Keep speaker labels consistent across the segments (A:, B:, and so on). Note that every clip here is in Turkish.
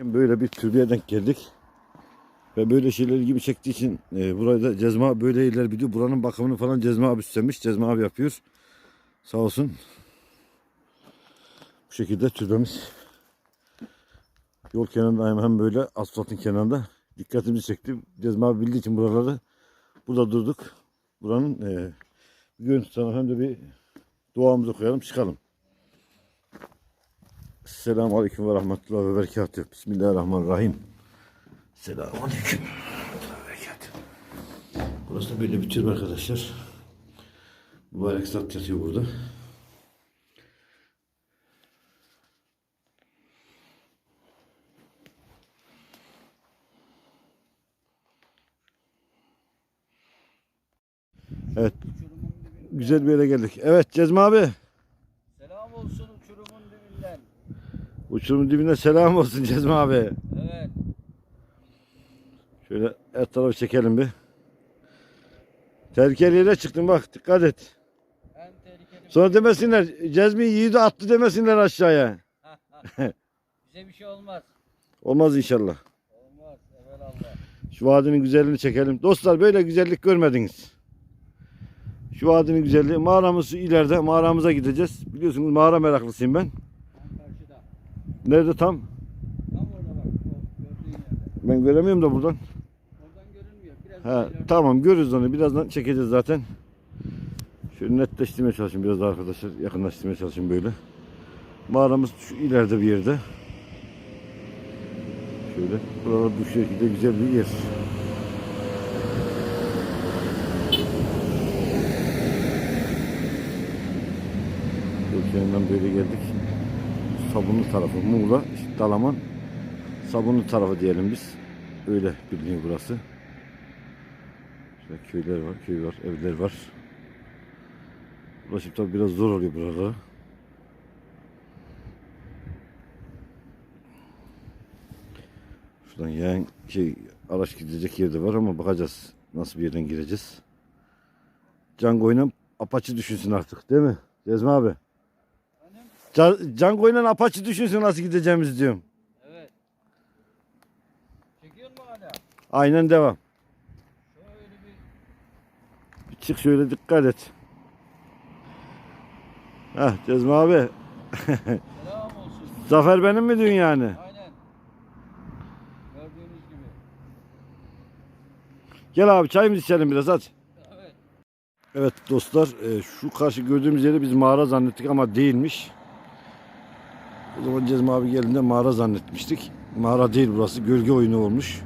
A: Böyle bir türbeye denk geldik. Ve böyle şeyler ilgimi çektiği için e, burayı da Cezma böyle yerler biliyor. Buranın bakımını falan Cezma abi üstlenmiş. Cezma abi yapıyor. Sağ olsun. Bu şekilde türbemiz. Yol kenarında hem, hem böyle asfaltın kenarında dikkatimizi çekti. Cezma abi bildiği için buraları burada durduk. Buranın e, bir görüntüsü hem de bir duamızı koyalım çıkalım. Selamun Aleyküm ve Rahmetullahi ve Berekatuhu. Bismillahirrahmanirrahim. Selamun Aleyküm. Burası da böyle bir türbe arkadaşlar. Mübarek zat yatıyor burada. Evet. Güzel bir yere geldik. Evet Cezmi abi.
B: Selam olsun uçurumun dibinden.
A: Uçurumun dibine selam olsun Cezmi abi.
B: Evet.
A: Şöyle her tarafı çekelim bir. Tehlikeli yere çıktın bak dikkat et.
B: En tehlikeli.
A: Sonra demesinler Cezmi yiğidi attı demesinler aşağıya.
B: Bize bir şey olmaz.
A: Olmaz inşallah.
B: Olmaz. Evelallah.
A: Şu vadinin güzelliğini çekelim. Dostlar böyle güzellik görmediniz. Şu vadinin güzelliği. Mağaramız ileride. Mağaramıza gideceğiz. Biliyorsunuz mağara meraklısıyım ben. Nerede tam?
B: Tam orada bak.
A: Ben göremiyorum da buradan.
B: Oradan görünmüyor. Biraz ileride.
A: tamam görürüz onu. Birazdan çekeceğiz zaten. Şöyle netleştirmeye çalışayım biraz daha arkadaşlar. Yakınlaştırmaya çalışayım böyle. Mağaramız şu ileride bir yerde. Şöyle. Buralar bu şekilde güzel bir yer. Gökçen'den böyle geldik. Sabunlu tarafı Muğla, işte Dalaman. Sabunlu tarafı diyelim biz. Öyle biliniyor burası. Şöyle köyler var, köy var, evler var. Ulaşım tabi biraz zor oluyor buralara. Şuradan yani şey araç gidecek yerde var ama bakacağız nasıl bir yerden gireceğiz. Django'yla Apache düşünsün artık değil mi? Cezmi abi. Can- Django'yla Apache düşünsün nasıl gideceğimizi diyorum.
B: Evet. Çekiyor mu hala?
A: Aynen devam.
B: Şöyle bir
A: çık şöyle dikkat et. Heh Cezmi abi.
B: selam olsun.
A: Zafer benim mi diyorsun yani?
B: Aynen. Gördüğünüz gibi.
A: Gel abi çayımızı içelim biraz hadi.
B: Evet.
A: Evet dostlar e, şu karşı gördüğümüz yeri biz mağara zannettik ama değilmiş. O zaman Cezmi abi geldiğinde mağara zannetmiştik. Mağara değil burası gölge oyunu olmuş.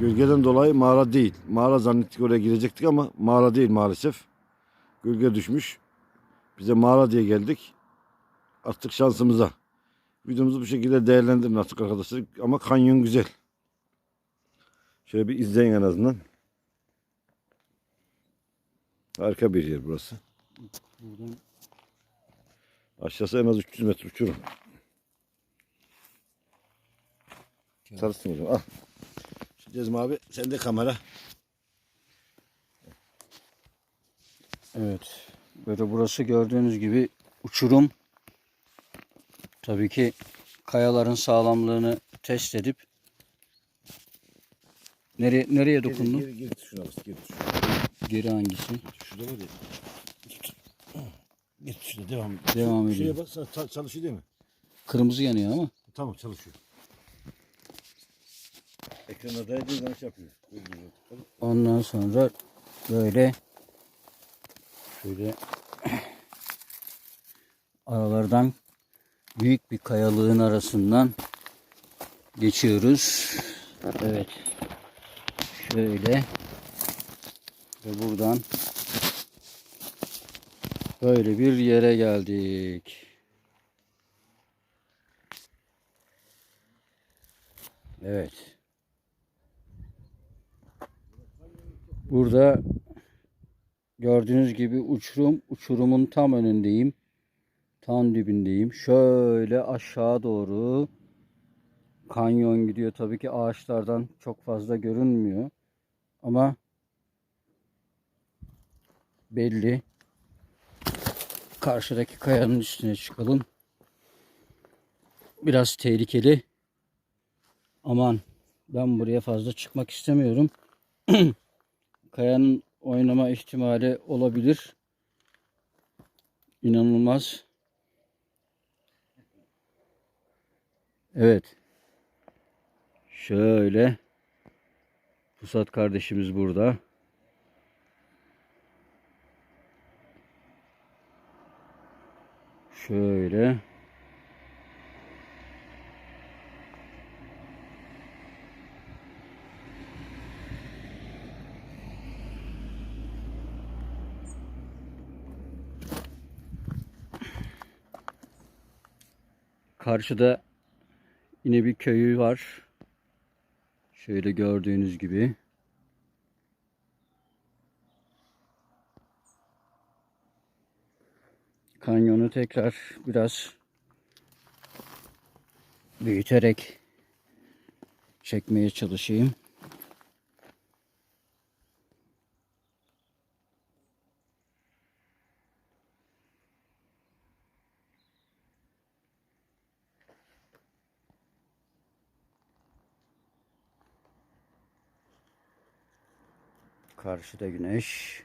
A: Gölgeden dolayı mağara değil. Mağara zannettik oraya girecektik ama mağara değil maalesef. Gölge düşmüş. Bize mağara diye geldik. Artık şansımıza. Videomuzu bu şekilde değerlendirin artık arkadaşlar. Ama kanyon güzel. Şöyle bir izleyin en azından. Harika bir yer burası.
B: Buradan
A: Aşağısı en az 300 metre uçurum. O zaman. Al. Şu Cezmi abi sende kamera.
B: Evet. Böyle burası gördüğünüz gibi uçurum. Tabii ki kayaların sağlamlığını test edip nereye nereye dokundum?
A: Geri, geri, geri şuna bas. Geri.
B: Geri hangisi?
A: Şurada var ya. Git şurada devam.
B: Devam
A: Şuraya
B: ediyor.
A: sen ta- çalışıyor değil mi?
B: Kırmızı yanıyor ama.
A: Tamam çalışıyor. Ekrana dayadığı zaman yapıyor.
B: Ondan sonra böyle şöyle aralardan büyük bir kayalığın arasından geçiyoruz. Evet. Şöyle ve buradan böyle bir yere geldik. Evet. Burada gördüğünüz gibi uçurum, uçurumun tam önündeyim. Tam dibindeyim. Şöyle aşağı doğru kanyon gidiyor. Tabii ki ağaçlardan çok fazla görünmüyor. Ama belli. Karşıdaki kayanın üstüne çıkalım. Biraz tehlikeli. aman ben buraya fazla çıkmak istemiyorum. Kayanın oynama ihtimali olabilir. İnanılmaz. Evet. Şöyle. Pusat kardeşimiz burada. Şöyle. Karşıda yine bir köyü var. Şöyle gördüğünüz gibi. Kanyonu tekrar biraz büyüterek çekmeye çalışayım. Karşıda güneş.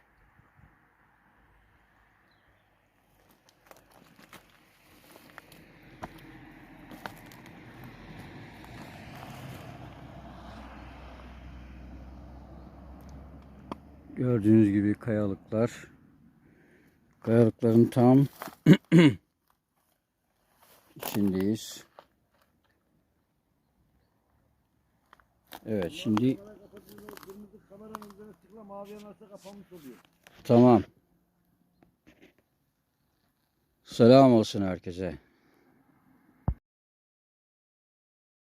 B: Gördüğünüz gibi kayalıklar. Kayalıkların tam içindeyiz. Evet şimdi
A: Kameranın üzerine tıkla mavi yanarsa kapanmış oluyor.
B: tamam. Selam olsun herkese.